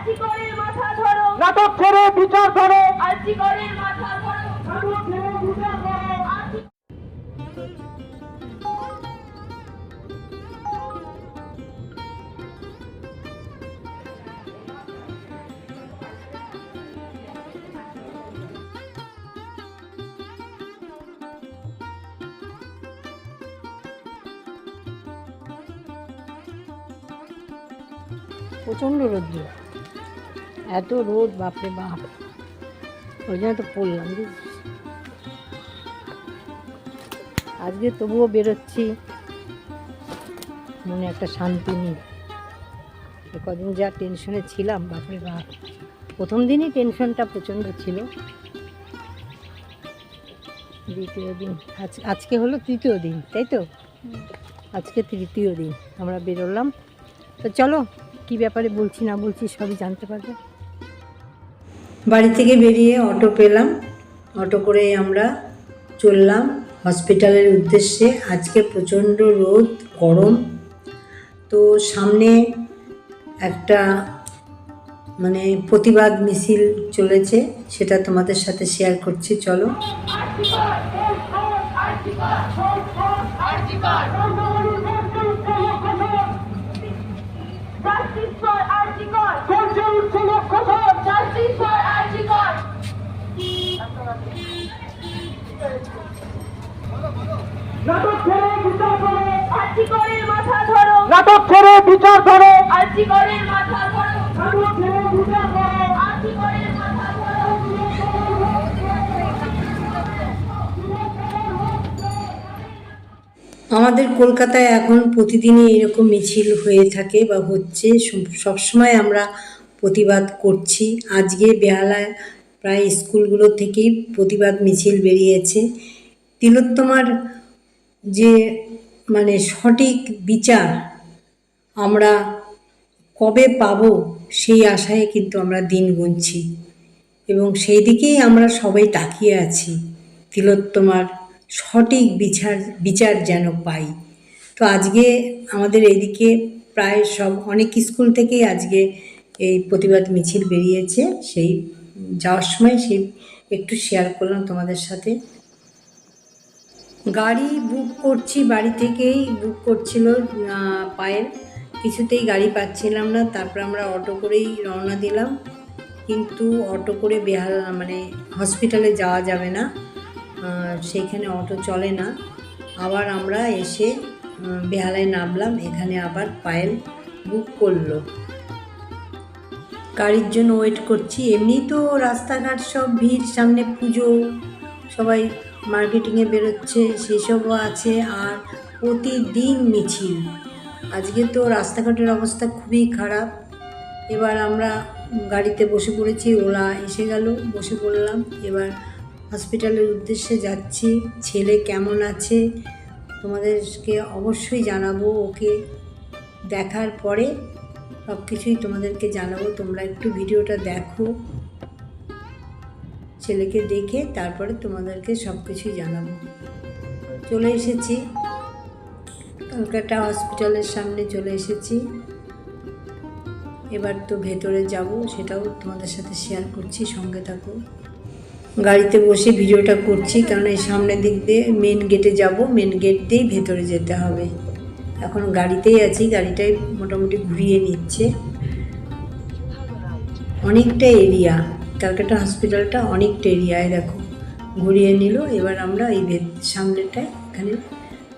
আর্জিকরের মাথা ধরো। নাটক ছেড়ে বিচার ধরো। প্রচণ্ড রোদ্র। এত রোদ বাপরে বাপ। ওই জন্য তো পড়লাম আজকে তবুও বেরোচ্ছি। মনে একটা শান্তি নেই। কদিন যা টেনশনে ছিলাম বাপরে বাপ। প্রথম দিনই টেনশনটা প্রচণ্ড ছিল। দ্বিতীয় দিন আজ আজকে হলো তৃতীয় দিন তাই তো? আজকে তৃতীয় দিন আমরা বেরোলাম। তো চলো কি ব্যাপারে বলছি না বলছি সবই জানতে পারবে। বাড়ি থেকে বেরিয়ে অটো পেলাম অটো করে আমরা চললাম হসপিটালের উদ্দেশ্যে আজকে প্রচণ্ড রোদ গরম তো সামনে একটা মানে প্রতিবাদ মিছিল চলেছে সেটা তোমাদের সাথে শেয়ার করছি চলো Justice for আর্জিকর চলছে উঠছে লক্ষ্যধর Justice for আর্জিকর নাটক ছেড়ে বিচার ধরো আর্জিকরের মাথা ধরো নাটক ছেড়ে বিচার আমাদের কলকাতায় এখন প্রতিদিনই এরকম মিছিল হয়ে থাকে বা হচ্ছে সবসময় আমরা প্রতিবাদ করছি। আজকে বেহালায় প্রায় স্কুলগুলো থেকেই প্রতিবাদ মিছিল বেরিয়েছে। তিলোত্তমার যে মানে সঠিক বিচার আমরা কবে পাবো সেই আশায় কিন্তু আমরা দিন গুনছি। এবং সেই দিকেই আমরা সবাই তাকিয়ে আছি, তিলোত্তমার সঠিক বিচার বিচার যেন পাই। তো আজকে আমাদের এদিকে প্রায় সব, অনেক স্কুল থেকেই আজকে এই প্রতিবাদ মিছিল বেরিয়েছে। সেই, যাওয়ার সময় সেই একটু শেয়ার করলাম তোমাদের সাথে। গাড়ি বুক করছি, বাড়ি থেকেই বুক করছিল পায়েল। কিছুতেই গাড়ি পাচ্ছিলাম না, তারপর আমরা অটো করেই রওনা দিলাম। কিন্তু অটো করে বেহাল মানে হসপিটালে যাওয়া যাবে না সেইখানে অটো চলে না। আবার আমরা এসে বেহালায় নামলাম, এখানে আবার পায়েল বুক করল। গাড়ির জন্য ওয়েট করছি। এমনি তো রাস্তাঘাট সব ভিড়, সামনে পুজো, সবাই মার্কেটিংয়ে বেরোচ্ছে, সেসবও আছে। আর প্রতিদিন মিছিল। আজকে তো রাস্তাঘাটের অবস্থা খুবই খারাপ। এবার আমরা গাড়িতে বসে পড়েছি, ওলা এসে গেল, বসে পড়লাম। এবার হসপিটালের উদ্দেশ্যে যাচ্ছি। ছেলে কেমন আছে? তোমাদেরকে অবশ্যই জানাব, ওকে দেখার পরে সব কিছুই তোমাদেরকে জানাব। তোমরা একটু ভিডিওটা দেখো। ছেলেকে দেখে তারপরে তোমাদেরকে সব কিছুই জানাব। চলে এসেছি। কলকাতা হসপিটালের সামনে চলে এসেছি। এবার তো ভেতরে যাব, সেটাও তোমাদের সাথে শেয়ার করছি, সঙ্গে থাকো। গাড়িতে বসে ভিডিওটা করছি, কারণ এই সামনের দিক দিয়ে মেন গেটে যাব মেন গেট দিয়েই ভেতরে যেতে হবে। এখন গাড়িতেই আছি, গাড়িটাই মোটামুটি ঘুরিয়ে নিচ্ছে। অনেকটা এরিয়া ক্যালকাটা হসপিটালটা অনেকটা এরিয়ায় দেখো। ঘুরিয়ে নিল, এবার আমরা এই সামনেটায় এখানে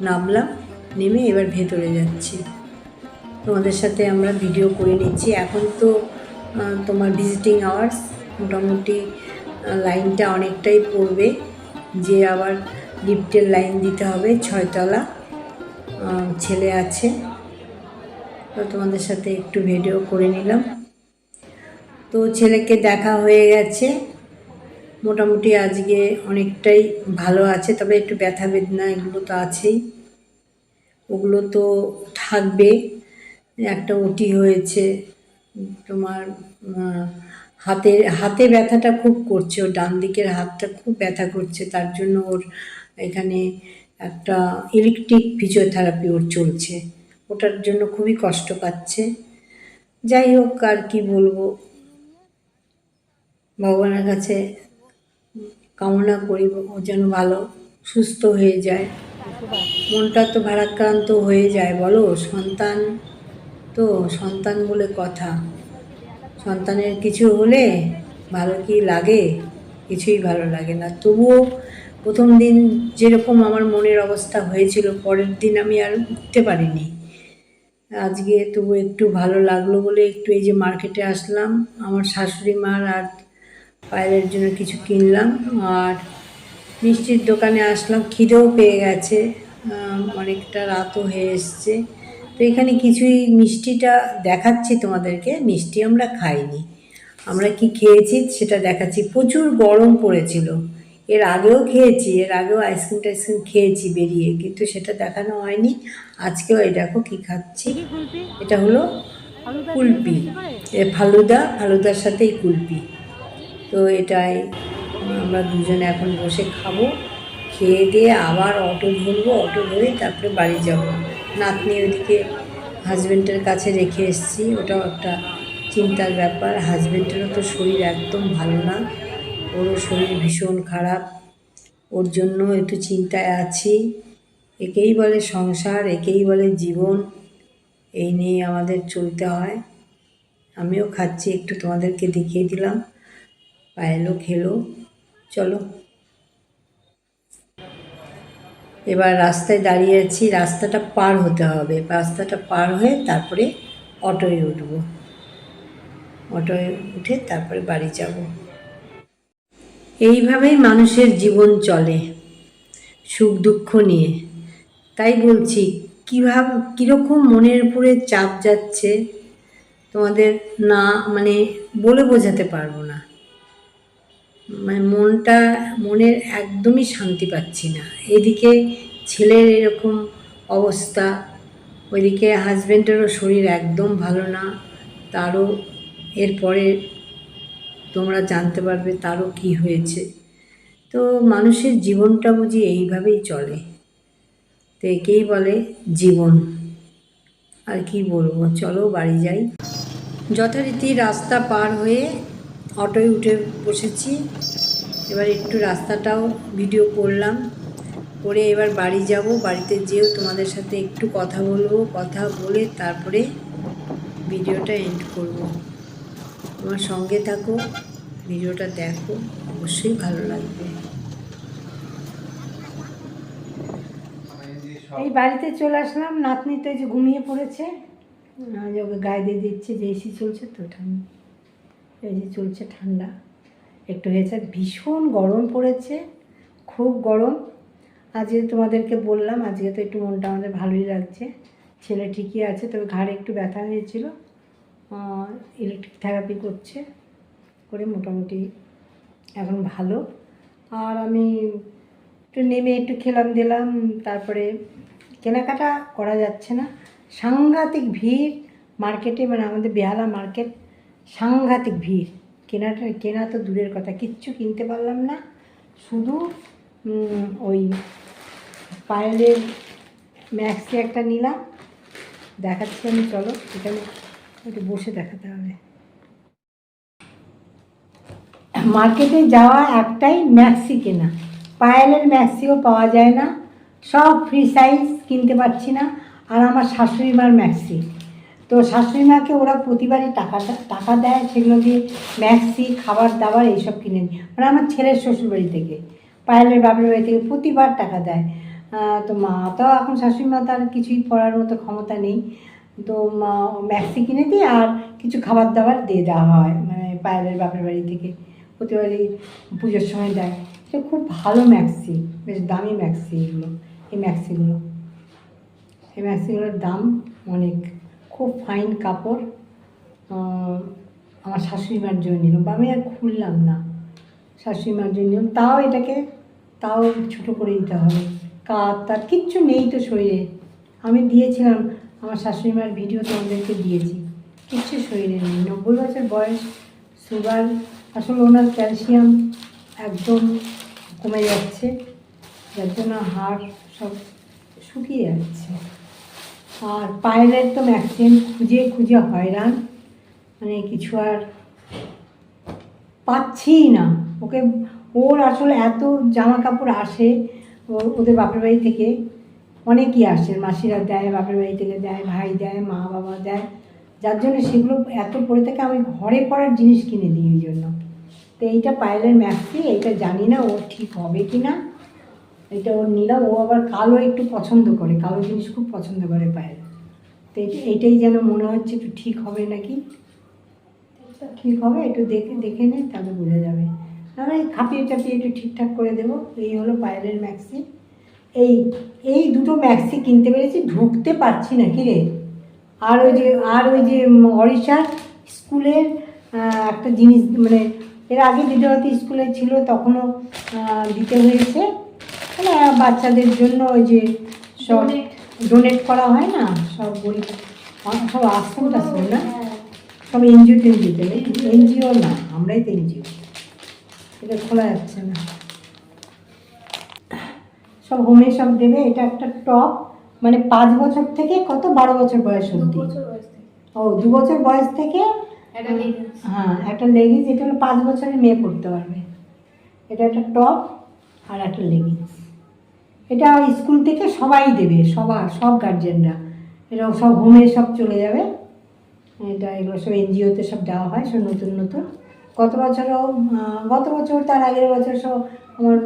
নামলাম। নেমে এবার ভেতরে যাচ্ছি। তোমাদের সাথে আমরা ভিডিও করে নিচ্ছি। এখন তো তোমার ভিজিটিং আওয়ার্স মোটামুটি লাইনটা অনেকটাই পড়বে। যে আবার লিফটের লাইন দিতে হবে, ছয়তলা ছেলে আছে। তো তোমাদের সাথে একটু ভিডিও করে নিলাম। তো ছেলেকে দেখা হয়ে গেছে। মোটামুটি আজকে অনেকটাই ভালো আছে, তবে একটু ব্যথা বেদনা এগুলো তো আছেই। ওগুলো তো থাকবে। একটা ওটি হয়েছে, তোমার হাতের, হাতে ব্যথাটা খুব করছে, ওর ডান দিকের হাতটা খুব ব্যথা করছে, তার জন্য ওর এখানে একটা ইলেকট্রিক ফিজিওথেরাপি ওর চলছে। ওটার জন্য খুবই কষ্ট পাচ্ছে। যাই হোক, আর কি বলব? ভগবানের কাছে কামনা করি, ও যেন ভালো, সুস্থ হয়ে যায়। মনটা তো ভারাক্রান্ত হয়ে যায়, বলো? সন্তান তো সন্তান বলে কথা। সন্তানের কিছু হলে ভালো কি লাগে? কিছুই ভালো লাগে না। তবুও প্রথম দিন যেরকম আমার মনের অবস্থা হয়েছিল, পরের দিন আমি আর উঠতে পারিনি। আজকে তবু একটু ভালো লাগল বলে একটু এই যে মার্কেটে আসলাম। আমার শাশুড়ি মার আর পায়েলের জন্য কিছু কিনলাম। আর মিষ্টির দোকানে আসলাম, খিদেও পেয়ে গেছে অনেকটা রাতও হয়ে এসছে। তো এখানে কিছুই মিষ্টিটা দেখাচ্ছি তোমাদেরকে, মিষ্টি আমরা খাইনি। আমরা কি খেয়েছি সেটা দেখাচ্ছি। প্রচুর গরম পড়েছিল। এর আগেও খেয়েছি, এর আগেও আইসক্রিম টাইসক্রিম খেয়েছি বেরিয়ে, কিন্তু সেটা দেখানো হয়নি। আজকেও এই দেখো কি খাচ্ছি। এটা হলো কুলপি। এ ফালুদা, ফালুদার সাথেই কুলপি। তো এটাই আমরা দুজনে এখন বসে খাব, খেয়ে দিয়ে আবার অটো ধরবো, অটো ধরে তারপরে বাড়ি যাব। নাতনি ওদিকে হাজব্যান্ডের কাছে রেখে এসেছি, ওটাও একটা চিন্তার ব্যাপার। হাজব্যান্ডেরও তো শরীর একদম ভালো না, ওরও শরীর ভীষণ খারাপ, ওর জন্য একটু চিন্তায় আছি। একেই বলে সংসার, একেই বলে জীবন, এই নিয়ে আমাদের চলতে হয়। আমিও খাচ্ছি, একটু তোমাদেরকে দেখিয়ে দিলাম। পায়েলও খেলো। চলো। এবার রাস্তায় দাঁড়িয়ে আছি, রাস্তাটা পার হতে হবে। রাস্তাটা পার হয়ে তারপরে অটোয় উঠবো। অটোয় উঠে তারপরে বাড়ি যাব। এইভাবেই মানুষের জীবন চলে, সুখ দুঃখ নিয়ে। তাই বলছি, কীভাবে, কীরকম মনের উপরে চাপ যাচ্ছে, তোমাদের না মানে বলে বোঝাতে পারব না। মানে মনটা, মনের একদমই শান্তি পাচ্ছি না। এদিকে ছেলের এরকম অবস্থা, ওইদিকে হাজব্যান্ডেরও শরীর একদম ভালো না, তারও এরপরে তোমরা জানতে পারবে তারও কি হয়েছে। তো মানুষের জীবনটা বুঝি এইভাবেই চলে। তো একেই বলে জীবন। আর কি বলব? চলো বাড়ি যাই। যথারীতি রাস্তা পার হয়ে অটোয় উঠে বসেছি। এবার একটু রাস্তাটাও ভিডিও করলাম। করে এবার বাড়ি যাব। বাড়িতে যেও তোমাদের সাথে একটু কথা বলব, কথা বলে তারপরে ভিডিওটা এন্ড করব। তোমার সঙ্গে থাকো ভিডিওটা দেখো, অবশ্যই ভালো লাগবে। এই বাড়িতে চলে আসলাম। নাতনি তো যে ঘুমিয়ে পড়েছে। গায়ে দিয়ে দিচ্ছে, যে এসি চলছে তো ওটা ঠান্ডা এই যে চলছে ঠান্ডা। একটু হয়েছে, ভীষণ গরম পড়েছে, খুব গরম। আজকে তোমাদেরকে বললাম, আজকে তো একটু মনটা আমাদের ভালোই লাগছে। ছেলে ঠিকই আছে, তবে ঘাড়ে একটু ব্যথা হয়েছিল। ইলেকট্রিক থেরাপি করছে, করে মোটামুটি এখন ভালো। আর আমি একটু নেমে একটু খেলাম দিলাম, তারপরে কেনাকাটা করা যাচ্ছে না। সাংঘাতিক ভিড়, মার্কেটে মানে আমাদের বেহালা মার্কেট সাংঘাতিক ভিড়। কেনাটা, কেনা তো দূরের কথা, কিচ্ছু কিনতে পারলাম না। শুধু ওই পায়েলের ম্যাক্সি একটা নিলাম। দেখাচ্ছি আমি, চলো, এখানে একটু বসে দেখাতে হবে মার্কেটে যাওয়া একটাই ম্যাক্সি কেনা। পায়েলের ম্যাক্সিও পাওয়া যায় না। সব ফ্রি সাইজ কিনতে পারছি না। আর আমার শাশুড়ি মার ম্যাক্সি। তো শাশুড়ি মাকে ওরা প্রতিবারই টাকা টাকা দেয় সেগুলো দিয়ে ম্যাক্সি, খাবার দাবার এইসব কিনে মানে আমার ছেলের শ্বশুরবাড়ি থেকে, পায়েলের বাপের বাড়ি থেকে প্রতিবার টাকা দেয়। তো মা তো এখন শাশুড়ি মা তার কিছুই পড়ার মতো ক্ষমতা নেই। তো মা ম্যাক্সি কিনে দিই আর কিছু খাবার দাবার দিয়ে দেওয়া হয় মানে পায়েলের বাপের বাড়ি থেকে। প্রতিবারই পুজোর সময় দেয়। এটা খুব ভালো ম্যাক্সি, বেশ দামি ম্যাক্সি এগুলো, এই ম্যাক্সিগুলো। এই ম্যাক্সিগুলোর দাম অনেক। খুব ফাইন কাপড়। আমার শাশুড়ি মার জন্য নিলাম বা আমি আর খুললাম না। শাশুড়ি মার জন্য নিলাম। তাও এটাকে, তাও ছোটো করে দিতে হবে। কাত তার কিচ্ছু নেই তো শরীরে। আমি দিয়েছিলাম, আমার শাশুড়ি মার ভিডিও তোমাদেরকে দিয়েছি। কিচ্ছু শরীরে নেই। নব্বই বছর বয়স, সুগার আসলে ওনার ক্যালসিয়াম একদম কমে যাচ্ছে। যার জন্য হাড় সব শুকিয়ে যাচ্ছে। আর পায়েলের তো ম্যাক্সিমাম খুঁজে খুঁজে হয়রান। মানে কিছু আর পাচ্ছি না। ওকে, ওর আসলে এত জামা কাপড় আসে ওদের বাপের বাড়ি থেকে। অনেকই আসে। মাসিরা দেয়, বাপের বাড়ি থেকে দেয়, ভাই দেয়, মা বাবা দেয়। যার জন্য সেগুলো এত পরে থেকে, আমি ঘরে পড়ার জিনিস কিনে দিই ওই জন্য। তো এইটা পায়েলের ম্যাক্সি, এইটা জানি না ও ঠিক হবে কি না এটা ওর নিলাম ও আবার কালো একটু পছন্দ করে, কালো জিনিস খুব পছন্দ করে পায়েল তো এইটাই যেন মনে হচ্ছে একটু ঠিক হবে নাকি? ঠিক হবে, একটু দেখে দেখে নে, তাহলে বোঝা যাবে। এই খাপিয়ে টাপিয়ে একটু ঠিকঠাক করে দেবো, এই হলো পায়েলের ম্যাক্সি এই এই দুটো ম্যাক্সি কিনতে পেরেছি, ঢুকতে পারছি না, কি রে? আর ওই যে, আর ওই যে অরিশার স্কুলের একটা জিনিস মানে এর আগে বিদ্যাপতি স্কুলে ছিল, তখনও দিতে হয়েছে। মানে বাচ্চাদের জন্য ওই যে সব ডোনেট করা হয় না সব গরিব সব আশ্রম টাশ্রম না? সব এনজিও টেনজিওতে এনজিও না আমরাই তো এনজিও। এটা খোলা যাচ্ছে না। সব হোমে সব দেবে এটা একটা টপ মানে পাঁচ বছর থেকে কত? বারো বছর বয়স অবধি। ও দু বছর বয়স থেকে হ্যাঁ একটা লেগিংস এটা হলো পাঁচ বছরের মেয়ে পড়তে পারবে। এটা একটা টপ আর একটা লেগিংস এটা স্কুল থেকে সবাই দেবে, সবার, সব গার্জেনরা। এটা সব হোমে সব চলে যাবে। এটা এগুলো সব এনজিওতে সব দেওয়া হয়, সব নতুন নতুন। গত বছরও গত বছর, তার আগের বছর সব আমার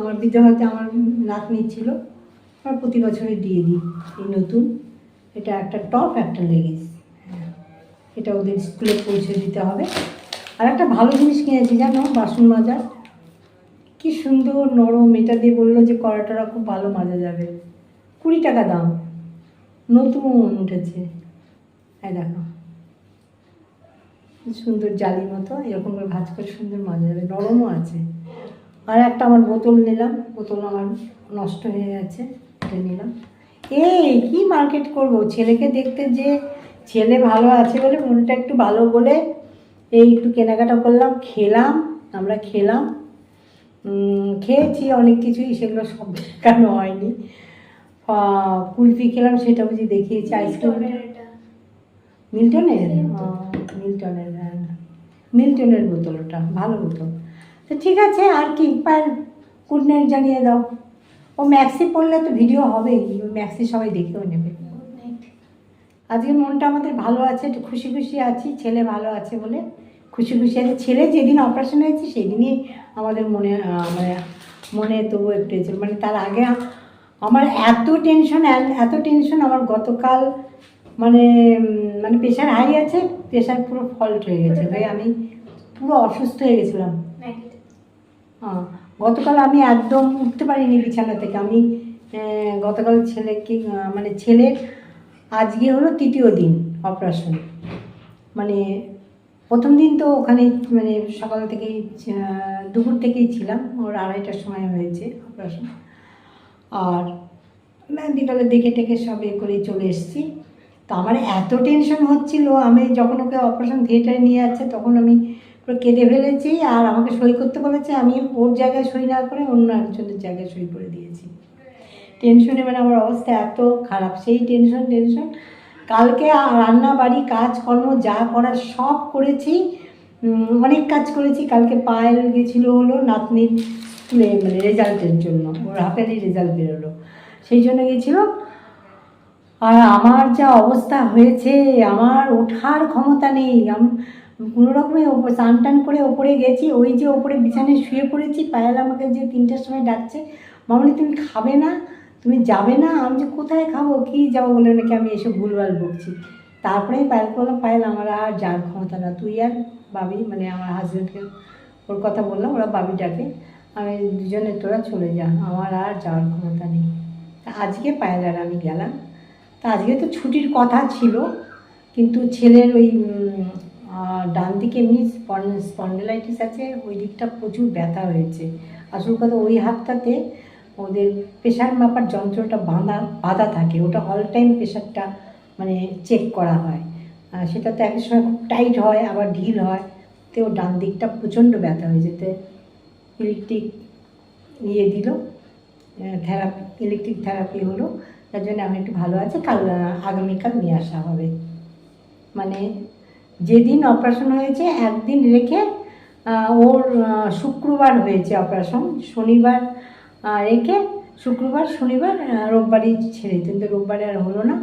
আমার বিদ্যালয়তে আমার নাতনি ছিল। আমার প্রতি বছরে দিয়ে দিই এই নতুন। এটা একটা টপ একটা লেগিংস এটা ওদের স্কুলে পৌঁছে দিতে হবে। আর একটা ভালো জিনিস কিনেছি, জানো? বাসন মাজার। কি সুন্দর নরম, এটা দিয়ে বলল যে কড়াটা খুব ভালো মাজা যাবে। কুড়ি টাকা দাম। নতুন উঠেছে। হ্যাঁ দেখো। সুন্দর জালি মতো, এরকম করে ভাজ করে সুন্দর মাজা যাবে। নরমও আছে। আর একটা আমার বোতল নিলাম। বোতল আমার নষ্ট হয়ে গেছে, এটা নিলাম। এই, কি মার্কেট করব? ছেলেকে দেখতে যে ছেলে ভালো আছে বলে, মনটা একটু ভালো বলে, এই একটু কেনাকাটা করলাম, খেলাম, আমরা খেলাম। খেয়েছি অনেক কিছুই সেগুলো সব দেখানো হয়নি। কুলফি খেলাম সেটা বুঝি দেখিয়েছি আইসক্রিম মিল্টনের মিল্টনের? হ্যাঁ। মিল্টনের বোতল ওটা ভালো বোতল। তো ঠিক আছে আর কি পার গুড নাইট জানিয়ে দাও। ও ম্যাক্সি পড়লে তো ভিডিও হবেই ম্যাক্সি সবাই দেখেও নেবে। আজকে মনটা আমাদের ভালো আছে একটু খুশি খুশি আছি ছেলে ভালো আছে বলে। খুশি খুশি আছে। ছেলে যেদিন অপারেশন হয়েছে সেদিনই আমাদের মনে মানে মনে তবু একটু হয়েছে মানে তার আগে আমার এত টেনশন এত টেনশন আমার গতকাল মানে মানে প্রেশার হাই আছে প্রেশার পুরো ফল্ট হয়ে গেছে। ভাই আমি পুরো অসুস্থ হয়ে গেছিলাম। হ্যাঁ গতকাল আমি একদম উঠতে পারিনি বিছানা থেকে। আমি গতকাল ছেলেকে মানে ছেলের আজকে হলো তৃতীয় দিন অপারেশন মানে প্রথম দিন তো ওখানে মানে সকাল থেকেই দুপুর থেকেই ছিলাম। ওর আড়াইটার সময় হয়েছে অপারেশন আর মেডিকেলে দেখে টেকে সব এ করে চলে এসেছি। তো আমার এত টেনশন হচ্ছিল, আমি যখন ওকে অপারেশন থিয়েটারে নিয়ে যাচ্ছে, তখন আমি পুরো কেঁদে ফেলেছি। আর আমাকে সই করতে বলেছে, আমি ওর জায়গায় সই না করে অন্য একজনের জায়গায় সই করে দিয়েছি। টেনশনে মানে আমার অবস্থা এত খারাপ, সেই টেনশন টেনশন কালকে রান্না বাড়ি, কাজকর্ম, যা করার সব করেছি। অনেক কাজ করেছি। কালকে পায়েল গেছিল হলো নাতনির স্কুলে মানে রেজাল্টের জন্য। ওর হাফেলি রেজাল্ট বেরোলো। সেই জন্য গেছিল। আর আমার যা অবস্থা হয়েছে, আমার ওঠার ক্ষমতা নেই। আমি, কোনো রকমে ওপর স্নান টান করে ওপরে গেছি। ওই যে ওপরে বিছানায় শুয়ে পড়েছি। পায়েল আমাকে যে তিনটার সময় ডাকছে, মামনি, তুমি খাবে না? তুমি যাবে না? আমি যে কোথায় খাব? কি যাব বলে নাকি আমি এসে ভুলভাল বকছি? তারপরে পায়েল বললাম, পায়েল, আমার আর যাওয়ার ক্ষমতা না। তুই আর বাবি মানে আমার হাজব্যান্ডকে ওর কথা বললাম, ওরা বাবি ডাকে। আমি দুজনে তোরা চলে যা। আমার আর যাওয়ার ক্ষমতা নেই। তা আজকে পায়েল আর আমি গেলাম। তা আজকে তো ছুটির কথা ছিল, কিন্তু ছেলের ওই ডান দিকে এমনি স্পন্ডেলাইটিস আছে, ওই দিকটা প্রচুর ব্যথা হয়েছে। আসল কথা ওই হাতটাতে ওদের প্রেশার মাপার যন্ত্রটা বাঁধা বাঁধা থাকে। ওটা অল টাইম প্রেশারটা মানে চেক করা হয়। সেটা তো এক সময় খুব টাইট হয়, আবার ঢিল হয়। তো ডান দিকটা প্রচণ্ড ব্যথা হয়ে যেতে। ইলেকট্রিক ইয়ে দিল। থেরাপি ইলেকট্রিক থেরাপি হলো। তার জন্য আমি একটু ভালো আছি। কাল আগামীকাল নিয়ে আসা হবে। মানে যেদিন অপারেশন হয়েছে, একদিন রেখে ওর শুক্রবার হয়েছে অপারেশন শনিবার রেখে শুক্রবার, শনিবার রোববারই ছেড়ে কিন্তু রোববারে আর হলো না,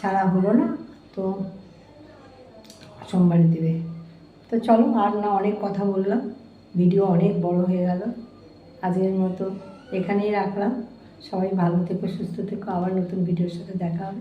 ছাড়া হলো না, তো সোমবারে দেবে। তো চলো, আর না অনেক কথা বললাম, ভিডিও অনেক বড় হয়ে গেল। আজকের মতো এখানেই রাখলাম। সবাই ভালো থেকো, সুস্থ থেকো, আবার নতুন ভিডিওর সাথে দেখা হবে।